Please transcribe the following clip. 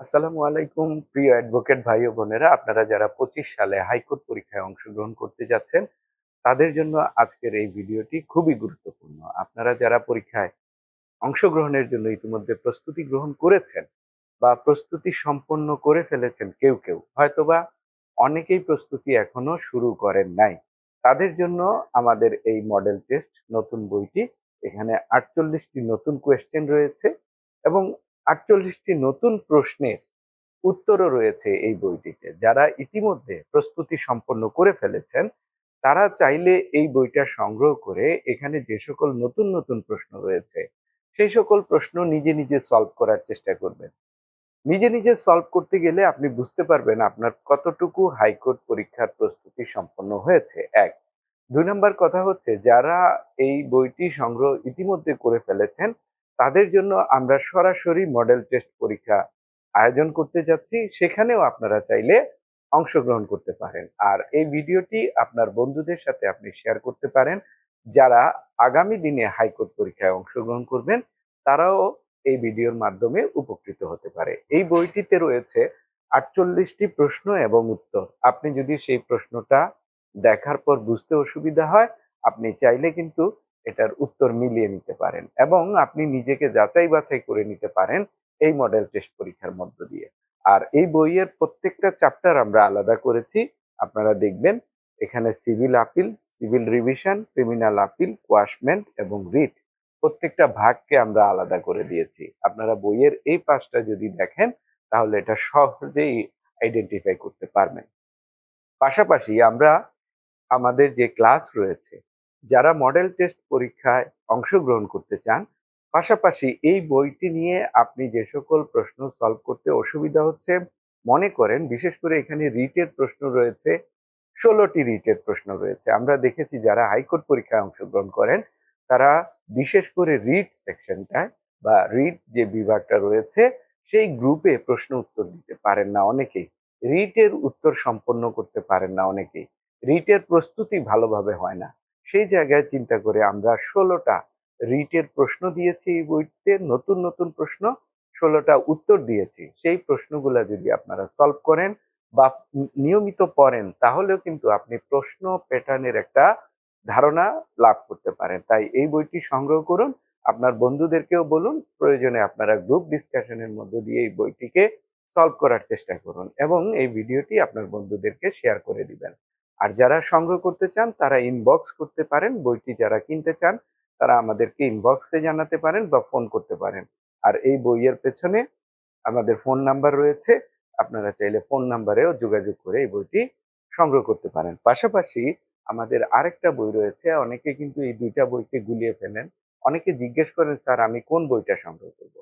আসসালামু আলাইকুম, প্রিয় অ্যাডভোকেট ভাই ও বোনেরা। আপনারা যারা পঁচিশ সালে হাইকোর্ট পরীক্ষায় অংশগ্রহণ করতে যাচ্ছেন, তাদের জন্য আজকের এই ভিডিওটি খুবই গুরুত্বপূর্ণ। আপনারা যারা পরীক্ষায় অংশগ্রহণের জন্য ইতিমধ্যে প্রস্তুতি গ্রহণ করেছেন বা প্রস্তুতি সম্পন্ন করে ফেলেছেন কেউ কেউ, হয়তোবা অনেকেই প্রস্তুতি এখনও শুরু করেন নাই। তাদের জন্য আমাদের এই মডেল টেস্ট নতুন বইটি, এখানে আটচল্লিশটি নতুন কোয়েশ্চেন রয়েছে এবং আটচল্লিশটি নতুন প্রশ্নের উত্তরও রয়েছে এই বইটিতে। যারা ইতিমধ্যে প্রস্তুতি সম্পন্ন করে ফেলেছেন, তারা চাইলে এই বইটা সংগ্রহ করে এখানে যে সকল নতুন নতুন প্রশ্ন রয়েছে, সেই সকল প্রশ্ন নিজে নিজে সলভ করার চেষ্টা করবেন। নিজে নিজে সলভ করতে গেলে আপনি বুঝতে পারবেন আপনার কতটুকু হাইকোর্ট পরীক্ষার প্রস্তুতি সম্পন্ন হয়েছে। এক, দুই নম্বর কথা হচ্ছে, যারা এই বইটি সংগ্রহ ইতিমধ্যে করে ফেলেছেন তাদের জন্য আমরা সরাসরি মডেল টেস্ট পরীক্ষা আয়োজন করতে যাচ্ছি। সেখানেও আপনারা চাইলে অংশগ্রহণ করতে পারেন। আর এই ভিডিওটি আপনার বন্ধুদের সাথে আপনি শেয়ার করতে পারেন। যারা আগামী দিনে হাইকোর্ট পরীক্ষায় অংশগ্রহণ করবেন, তারাও এই ভিডিওর মাধ্যমে উপকৃত হতে পারে। এই বইটিতে রয়েছে আটচল্লিশটি প্রশ্ন এবং উত্তর। আপনি যদি সেই প্রশ্নটা দেখার পর বুঝতে অসুবিধা হয়, আপনি চাইলে কিন্তু এটার উত্তর মিলিয়ে নিতে পারেন এবং আপনি নিজেকে যাচাই বাছাই করে নিতে পারেন এই মডেল টেস্ট পরীক্ষার মধ্য দিয়ে। আর এই বইয়ের প্রত্যেকটা চ্যাপ্টার আমরা আলাদা করেছি। আপনারা দেখবেন এখানে civil appeal civil revision criminal appeal quashment এবং রিট প্রত্যেকটা ভাগকে আমরা আলাদা করে দিয়েছি। আপনারা বইয়ের এই পাশটা যদি দেখেন তাহলে এটা সহজেই আইডেন্টিফাই করতে পারবেন। পাশাপাশি আমরা আমাদের যে ক্লাস রয়েছে যারা মডেল টেস্ট পরীক্ষায় অংশগ্রহণ করতে চান, পাশাপাশি এই বইটি নিয়ে আপনি যে সকল প্রশ্ন সলভ করতে অসুবিধা হচ্ছে, মনে করেন, বিশেষ করে এখানে রিটের প্রশ্ন রয়েছে, ষোলোটি রিটের প্রশ্ন রয়েছে। আমরা দেখেছি যারা হাইকোর্ট পরীক্ষায় অংশগ্রহণ করেন, তারা বিশেষ করে রিট সেকশনটায় বা রিট যে বিভাগটা রয়েছে, সেই গ্রুপে প্রশ্ন উত্তর দিতে পারেন না অনেকেই। রিটের উত্তর সম্পন্ন করতে পারেন না অনেকেই। রিটের প্রস্তুতি ভালোভাবে হয় না। সেই জায়গায় চিন্তা করে আমরা ষোলোটা রিটের প্রশ্ন দিয়েছি এই বইতে, নতুন নতুন প্রশ্ন, ষোলোটা উত্তর দিয়েছি। সেই প্রশ্নগুলা যদি আপনারা সলভ করেন বা নিয়মিত পড়েন, তাহলেও কিন্তু আপনি প্রশ্ন প্যাটার্নের একটা ধারণা লাভ করতে পারেন। তাই এই বইটি সংগ্রহ করুন, আপনার বন্ধুদেরকেও বলুন, প্রয়োজনে আপনারা গ্রুপ ডিসকাশনের মধ্য দিয়ে এই বইটিকে সলভ করার চেষ্টা করুন এবং এই ভিডিওটি আপনার বন্ধুদেরকে শেয়ার করে দিবেন। আর যারা সংগ্রহ করতে চান, তারা ইনবক্স করতে পারেন। বইটি যারা কিনতে চান, তারা আমাদেরকে ইনবক্সে জানাতে পারেন বা ফোন করতে পারেন। আর এই বইয়ের পেছনে আমাদের ফোন নাম্বার রয়েছে। আপনারা চাইলে ফোন নাম্বারেও যোগাযোগ করে এই বইটি সংগ্রহ করতে পারেন। পাশাপাশি আমাদের আরেকটা বই রয়েছে। অনেকে কিন্তু এই দুইটা বইকে গুলিয়ে ফেলেন। অনেকে জিজ্ঞেস করেন, স্যার, আমি কোন বইটা সংগ্রহ করব?